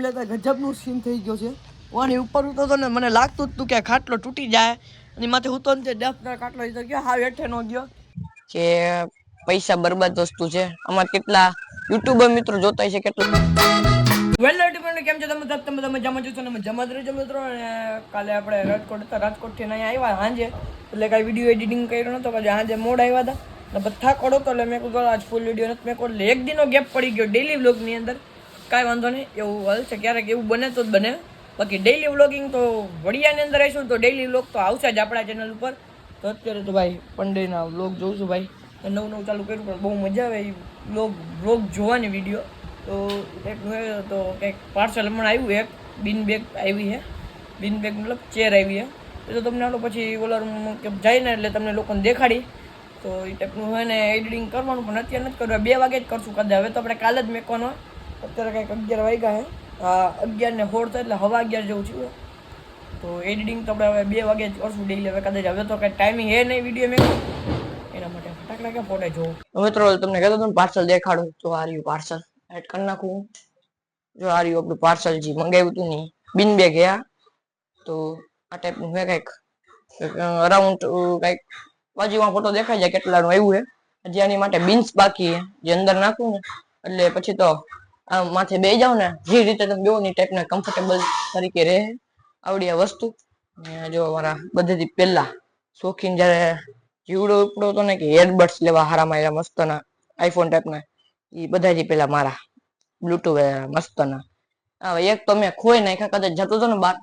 એટલે તો ગજબનું સીન થઈ ગયો છે. વાની ઉપર ઉતો તો ને મને લાગતું હતું કે ખાટલો તૂટી જાય. અને માથે ઉતો ને ડફના ખાટલો ઈ તો ગયો હા હેઠે નો ગયો. કે પૈસા બરબાદ વસ્તુ છે. આમાં કેટલા યુટ્યુબર મિત્રો જોતા છે કેટલું. વેલ ડિપેન્ડ કેમ છે? તમે તમે તમે જમા જશો ને જમા જ રહેજો મિત્રો. અને કાલે આપણે રાજકોટ હતા. રાજકોટથી અહીંયા આવ્યા સાંજે. એટલે કાંઈ વીડિયો એડિટિંગ કર્યો નતો પછી સાંજે મોડ આવ્યા હતા. ને બધા કોડો તો એટલે મેં કીધું આજ ફૂલ વીડિયો નથી મેં કોડ એક દિનનો ગેપ પડી ગયો ડેલી વ્લોગની અંદર. કાંઈ વાંધો નહીં, એવું હાલ છે. ક્યારેક એવું બને તો જ બને. બાકી ડેઈલી વ્લોગિંગ તો વડિયાની અંદર આવીશું તો ડેઈલી વ્લોગ તો આવશે જ આપણા ચેનલ ઉપર. તો અત્યારે તો ભાઈ પંડેના વ્લોગ જોઉં છું ભાઈ. નવું નવું ચાલુ કર્યું પણ બહુ મજા આવે એ વ્લોગ વ્લોગ જોવાની વીડિયો તો એક તો કંઈક પાર્સલ હમણાં આવ્યું એક, બિન બેગ આવી છે. બિન બેગ મતલબ ચેર આવી છે. એ તો તમને આલો પછી ઓલર જાય ને એટલે તમને લોકોને દેખાડી. તો એ ટાઈપનું હોય ને એડિટિંગ કરવાનું પણ અત્યારે નથી કરવું બે વાગે જ કરશું કદાચ. હવે તો આપણે કાલે જ મેકવાનો. અત્યારે કંઈક અગિયાર વાગ્યા છે આ અગિયાર ને સોળ એટલે હવા અગિયાર જેવું થયું તો એડિટિંગ તો આપણે હવે બે વાગે કરશું ડેલી હવે કદાચ હવે તો કંઈ ટાઈમિંગ હે નહીં વીડિયો મેં એના માટે ફટાકડા કે ફોટે જોવું? મિત્રો, તમને કહેતો હતો પાર્સલ દેખાડું. તો આ રહ્યું પાર્સલ એડ કરી નાખું. જો આ રહ્યું આપણું પાર્સલ જે મંગાવ્યું હતું ને બિન બે ગયા તો આ ટાઈપનું હે કંઈક. અરાઉન્ડ કંઈક બાજુમાં ફોટો દેખાય જાય કેટલાનું આવ્યું છે હજી આની માટે બીન્સ બાકી છે જે અંદર નાખું ને. એટલે પછી તો આ માથે બે જાવ ને, જે રીતે તમે જોવો ને ટાઈપના કમ્ફર્ટેબલ તરીકે રહે આવડી આ વસ્તુ. ને જો અમારા બધેથી પહેલા શોખીન જ્યારે જીવડો ઉપડો હતો ને કે એરબડ્સ લેવા હારા માર્યા મસ્તના આઈફોન ટાઈપના એ બધાથી પેલા મારા બ્લુટૂથ મસ્તના. હવે એક તો મેં ખોઈ નાખ્યા, કદાચ જતો હતો ને બાર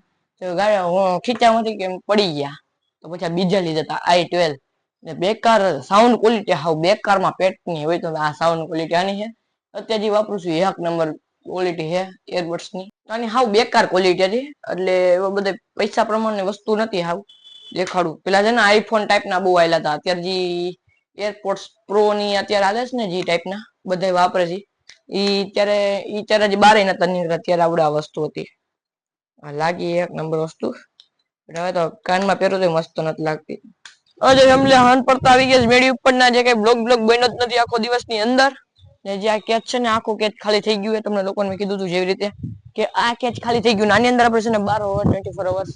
ગાડી હું ખીચામાંથી કેમ પડી ગયા. તો પછી બીજા લીધા હતા આઈ ટ્વેલ્વ ને બેકાર સાઉન્ડ ક્વોલિટી હાવ બેકારમાં પેટની હોય તો આ સાઉન્ડ ક્વોલિટી આની છે. અત્યારે વાપરું છું. એક નંબર ક્વોલિટી છે, earbuds ની. આની હાવ બેકાર ક્વોલિટી હતી. એટલે એવા બધા પૈસા પ્રમાણની વસ્તુ નથી હાવ દેખાડું. પેલા છે ને આઈફોન ટાઈપના બહુ આવેલા હતા. અત્યારે જે એરપોર્ટ્સ પ્રો ની અત્યારે આવે છે ને જે ટાઈપના બધા વાપરે છે. ઈ ત્યારે ઈ ત્યારે જે બારે નતા નીકળ્યા. ત્યારે આવડે વસ્તુ હતી. લાગી એક નંબર વસ્તુ. હવે તો કાનમાં પહેરો તો મસ્ત નથી લાગતી. અજય હમલે હાન પડતા આવી ગયા મેળી ઉપરના જે કઈ બ્લોગ બ્લોગ બન્યો જ નથી આખો દિવસની અંદર. ને જે આ કેચ છે ને આખું કેચ ખાલી થઈ ગયું છે. તમને લોકોને મેં કીધું હતું જેવી રીતે કે આ કેચ ખાલી થઈ ગયું. આની અંદર આપણે છે ને બાર ઓવર ટ્વેન્ટી ફોર અવર્સ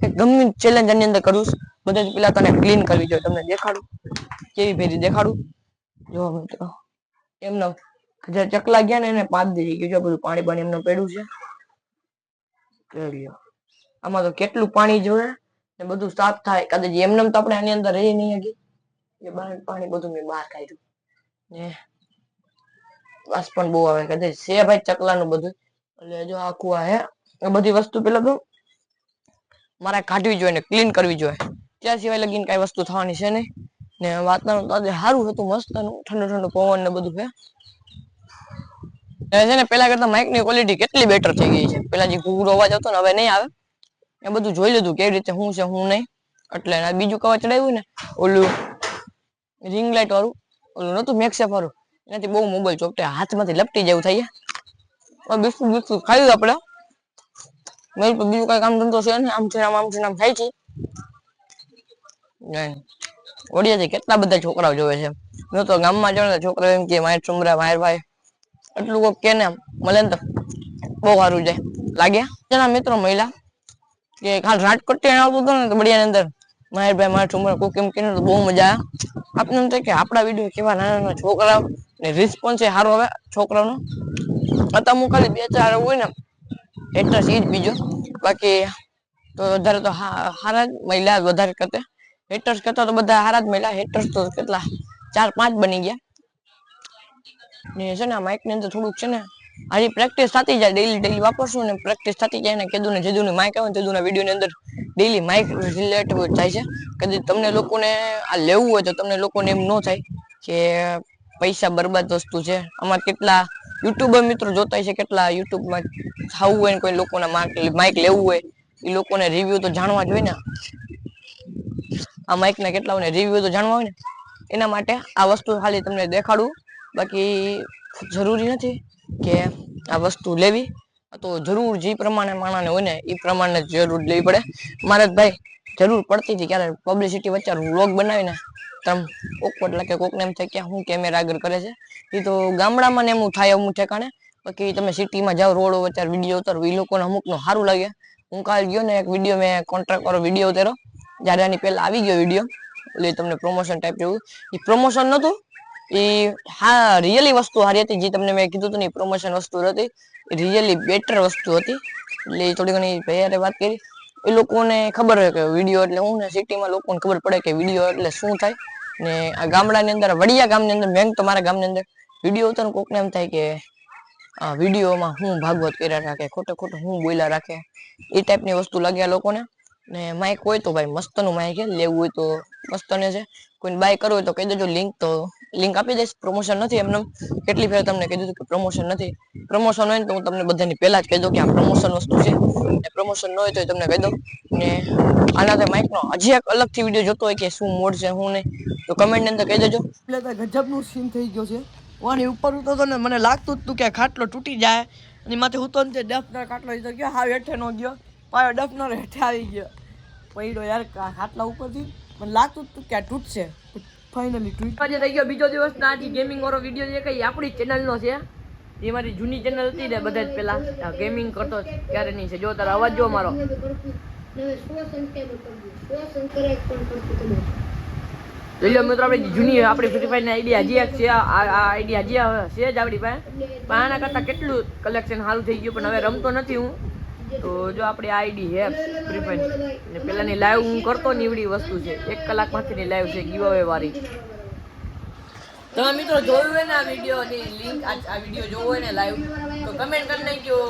કે ગમે ચેલેન્જ આની અંદર કરું બધા બધા પેલા તને ક્લીન કરવી જોઈએ. તમને દેખાડું? કેવી ભેરી દેખાડું? જો મિત્રો, એમનો જે ચકલા ગયા ને એને પાંચ દી ગયું જો બધું પાણી પાણી એમનું પડ્યું છે. આમાં તો કેટલું પાણી જોઈએ ને બધું સાફ થાય. કદાચ એમને તો આપણે આની અંદર રહી નહીં હકી એ બહાર પાણી બધું મેં બહાર કાઢ્યું. ને વાસ પણ બહુ આવે કદાચ છે ભાઈ ચકલાનું બધું. એટલે જો આખું આ હે એ બધી વસ્તુ પેલા તો મારે કાઢવી જોઈએ ને ક્લીન કરવી જોઈએ. ત્યાં સિવાય લગીને કઈ વસ્તુ થવાની છે નહીં. ને વાતાવરણ તો આજે સારું હતું, મસ્ત ઠંડુ ઠંડુ પવન ને બધું છે ને પેલા કરતા માઇકની ક્વોલિટી કેટલી બેટર થઈ ગઈ છે. પેલા જે ઘૂઘરો અવાજ આવતો ને હવે નહીં આવે. એ બધું જોઈ લીધું કેવી રીતે શું છે, શું નહીં. એટલે બીજું કવર ચડાવ્યું ને, ઓલું રિંગ લાઇટ વાળું, ઓલું નતું મેક્સેપ વાળું. એનાથી બહુ મોબાઈલ ચોપટે. હાથમાંથી લપટી જેવું થઈ જાય બિસ્કુટ બિસ્કુટ ખાયું આપણે. મેલ પર બીજું કઈ કામ ધંધો છે ને આમ છે આમ છે આમ થાય છે. ઓડિયાથી કેટલા બધા છોકરાઓ જોવે છે. મેં તો ગામમાં જાઉં છોકરાઓ એમ કે માયર ચુમરા માયર ભાઈ. એટલું કોક કે ને મળે ને તો બહુ સારું જાય. લાગ્યા તેના મિત્રો મહિલા કે ખાલી રાજકોટથી આવતું હતું ને, તો બળિયાની અંદર માયર ભાઈ, માર ચુમરા. કોક એમ કે બહુ મજા આવે આપણે એમ થાય કે આપણા વીડિયો કેવા નાના નાના છોકરાઓ ને રિસ્પોન્સ એ સારો આવે છોકરાનો. અત્યારે હું ખાલી બે ચાર હોય ને એટલે એ જ બીજો. બાકી તો વધારે તો હારા જ મહિલા વધારે કરતે. હેટર્સ કરતા તો બધા હારા જ મહિલા હેટર્સ તો કેટલા? ચાર, પાંચ બની ગયા. ને છે ને માઇકની અંદર થોડુંક છે ને, હજી પ્રેક્ટિસ થતી જાય. ડેલી ડેલી વાપરશું ને પ્રેક્ટિસ થતી જાય ને કીધું ને જેદું માઇક આવે ને તેદું વીડિયો ની અંદર ડેલી માઇક રિલેટ થાય છે. કદી તમને લોકોને આ લેવું હોય તો તમને લોકોને એમ ન થાય કે પૈસા બરબાદ વસ્તુ છે. આમાં કેટલા યુટ્યુબર મિત્રો જોતા છે કેટલા યુટ્યુબમાં ખાવું હોય કોઈ લોકોના માઇક લેવું હોય એ લોકોને રિવ્યુ તો જાણવા જોઈએ ને. આ માઇકના કેટલાઓને રિવ્યુ તો જાણવા હોય ને. એના માટે આ વસ્તુ ખાલી તમને દેખાડું. બાકી જરૂરી નથી કે આ વસ્તુ લેવી. તો જરૂર જે પ્રમાણે માણસને હોય ને, એ પ્રમાણે જરૂર લેવી પડે. મારે ભાઈ જરૂર પડતી હતી ક્યારે પબ્લિસિટી વચ્ચે વ્લોગ બનાવીને તમ ઓકવર્ડ લાગે કોકને એમ થાય કે હું કેમેરા આગળ કરે છે. એ તો ગામડામાં ને એમ થાય અમુક ઠેકાણે બાકી તમે સિટીમાં જાઓ, રોડ વચ્ચે વીડિયો ઉતારો એ લોકોને અમુકનું સારું લાગે. હું કાલ ગયો ને એક વીડિયો મેં કોન્ટ્રાક્ટ વાળો વીડિયો ઉતાર્યો. જ્યારે આની પહેલા આવી ગયો વીડિયો. એટલે તમને પ્રમોશન ટાઈપ જેવું. એ પ્રમોશન નહોતું એ હા રિયલી વસ્તુ સારી હતી. જે તમને મેં કીધું હતું ને પ્રમોશન વસ્તુ હતી. રિયલી બેટર વસ્તુ હતી. એટલે એ થોડી ઘણી ભાઈ વાત કરી. એ લોકોને ખબર હોય કે વીડિયો એટલે હું ને સિટીમાં લોકોને ખબર પડે કે વીડિયો એટલે શું થાય? ને આ ગામડાની અંદર, વડિયા ગામની અંદર, મેં તો મારા ગામની અંદર વીડિયો તો કોકને એમ થાય કે આ વિડીયોમાં હું ભાગવત કર્યા રાખે, ખોટે ખોટું હું બોલ્યા રાખે, એ ટાઈપની વસ્તુ લાગ્યા લોકોને. ને માઇક હોય તો ભાઈ મસ્તનું માઇક લેવું હોય તો મસ્તને છે. કોઈને બાય કરવું હોય તો કહી દેજો લિંક તો લિંક આપી દઈશ પ્રમોશન નથી એમને કેટલી ફેર તમને કહી દીધું કે પ્રમોશન નથી. પ્રમોશન હોય ને તો હું તમને બધાની પહેલા જ કહી દઉં કે આ પ્રમોશન વસ્તુ છે. ને પ્રમોશન ન હોય તો તમને કહી દઉં. ને આના માઇકનો હજી એક અલગથી વીડિયો જોતો હોય કે શું મોડ છે, શું નહીં, તો કમેન્ટની અંદર કહી દેજો. એટલે ગજબનું સીન થઈ ગયો છે. વાણી ઉપર ઉતો તો ને મને લાગતું જ તું કે ખાટલો તૂટી જાય. અને માથે હું તો ડફનર ખાટલો લીધો ગયો, હાવ હેઠે નો ગયો. પાયો ડફનર હેઠે આવી ગયો. પડ્યો યાર ખાટલા ઉપરથી મને લાગતું જ તું કે આ તૂટશે. ફાઇનલી તૂટ આજે થઈ ગયો બીજો દિવસ, ના આજે ગેમિંગ વાળો વીડિયો જે કઈ આપણી ચેનલનો છે, એ મારી જૂની ચેનલ હતી ને બધા જ પેલા. ગેમિંગ કરતો ક્યારે નહીં છે. જો તારો અવાજ જો મારો. જોઈ મિત્રો, આપણે જૂની આપણી ફ્રી આઈડિયા હજી એક છે, આ આઈડિયા હજી છે જ આપણી પાસે. પણ આના કરતાં કેટલું કલેક્શન સારું થઈ ગયું, પણ હવે રમતો નથી હું. તો જો આપણી આઈડી હે ફાયર ને પેલાની લાઈવ હું કરતો નીવડી વસ્તુ છે. એક કલાક પછીની લાઈવ છે ગીવ અવે વાળી. તમે મિત્રો જોયું હોય ને આ વિડીયોની લિંક આ વીડિયો જોવો હોય ને લાઈવ તો કમેન્ટ કરી નાખ્યો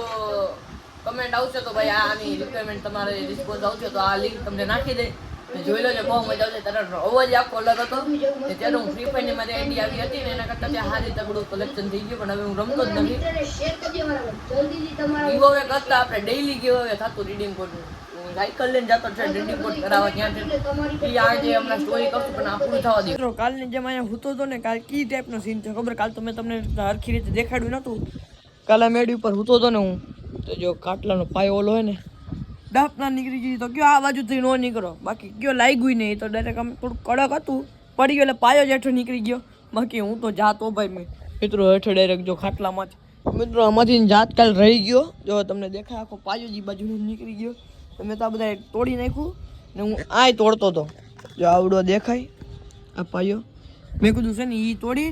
કમેન્ટ આવશે તો ભાઈ આની રિક્વાયરમેન્ટ તમારે રિસ્પોન્સ આવશે તો આ લિંક તમને નાખી દે. જોઈ લેજો, બહુ મજા આવશે. તારો અવાજ આખો અલગ હતો. ત્યારે હું ફ્રી ફાયરની મારી આઈડી આવી હતી ને એના કરતાં ત્યાં સારી તગડું કલેક્શન થઈ ગયું, પણ હવે હું રમતો જ નથી. ગીવ અવે કરતા આપણે ડેઈલી ગીવ હવે થતું રીડિંગ કોડ હું સાયકલ લઈને જતો છે રીડિંગ કોડ કરાવવા ત્યાં આજે હમણાં સ્ટોરી કરશું, પણ આ થવા દે. કાલની જેમ અહીંયા હું તો ને, કાલ કી ટાઈપનો સીન છે, ખબર? કાલ તો મેં તમને હરખી રીતે દેખાડ્યું નહોતું કાલે મેડી ઉપર હૂતો તો ને હું. તો જો, કાટલાનો પાયો ઓલો હોય ને ડાપ ના નીકળી ગઈ તો કયો આ બાજુથી નો નીકળો. બાકી કયો લાગ્યું નહીં તો ડાયરેક્ટ આમ થોડું કડક હતું. પડી ગયો એટલે પાયો જ હેઠો નીકળી ગયો. બાકી હું તો જાતો ભાઈ મેં. મિત્રો હેઠો ડાયરેક્ટ જો ખાટલામાં જ. મિત્રો આમાંથી જાત કાલ રહી ગયો. જો તમને દેખાય આખો પાયો જ બાજુ નીકળી ગયો. મેં તો આ બધા તોડી નાખ્યું ને હું આય તોડતો હતો જો આવડો દેખાય આ પાયો. મેં કીધું છે ને એ તોડી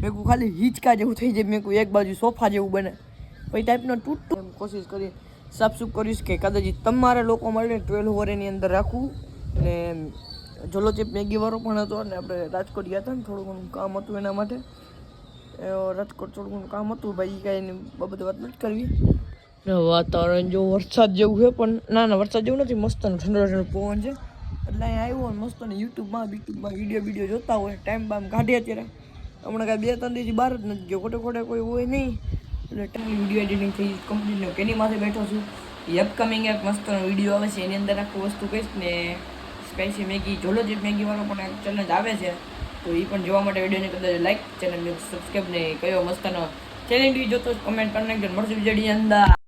મેં કીધું ખાલી હિંચકા જેવું થઈ જાય. મેં કીધું એક બાજુ સોફા જેવું બને. પછી ટાઈપનો તૂટતો. કોશિશ કરી સાફસૂફ કરીશ કે કદાચ તમારા લોકો મળીને ટ્વેલ્વ ઓવરની અંદર રાખવું ને જલોચીપ ચેપ મેગીવાળો પણ હતો અને આપણે રાજકોટ ગયા હતા ને થોડું ઘણું કામ હતું એના માટે. રાજકોટ થોડું ઘણું કામ હતું, ભાઈ કાંઈ બાબતે વાત નથી કરવી. વાતાવરણ જો વરસાદ જેવું છે, પણ ના ના, વરસાદ જેવું નથી, મસ્ત ઠંડો ઠંડો પવન છે. એટલે અહીંયા આવ્યો અને મસ્ત ને યુટ્યુબમાં, બીટ્યુબમાં વીડિયો વીડિયો જોતા હોય, ટાઈમ બામ કાઢીએ અત્યારે હમણાં કાંઈ બે, ત્રણ દિવસથી બહાર જ નથી ગયો, ખોટે ખોટે કોઈ હોય નહીં. એટલે વીડિયો એડિટિંગ થઈ કમ્પ્લીટ કેની માથે બેઠો છું. અપકમિંગ એક મસ્ત વીડિયો આવે છે, એની અંદર આખું વસ્તુ કહીશ ને સ્પાઇસી મેગી, જોલો જે મેગી વાળો પણ એક ચેલેન્જ આવે છે, તો એ પણ જોવા માટે વિડીયોને કદાચ લાઈક ચેનલને સબસ્ક્રાઈબ ને કયો મસ્તનો. ચેલેન્જ જોતો કમેન્ટ કરી નાખજો મળશે વિડીયોની અંદર.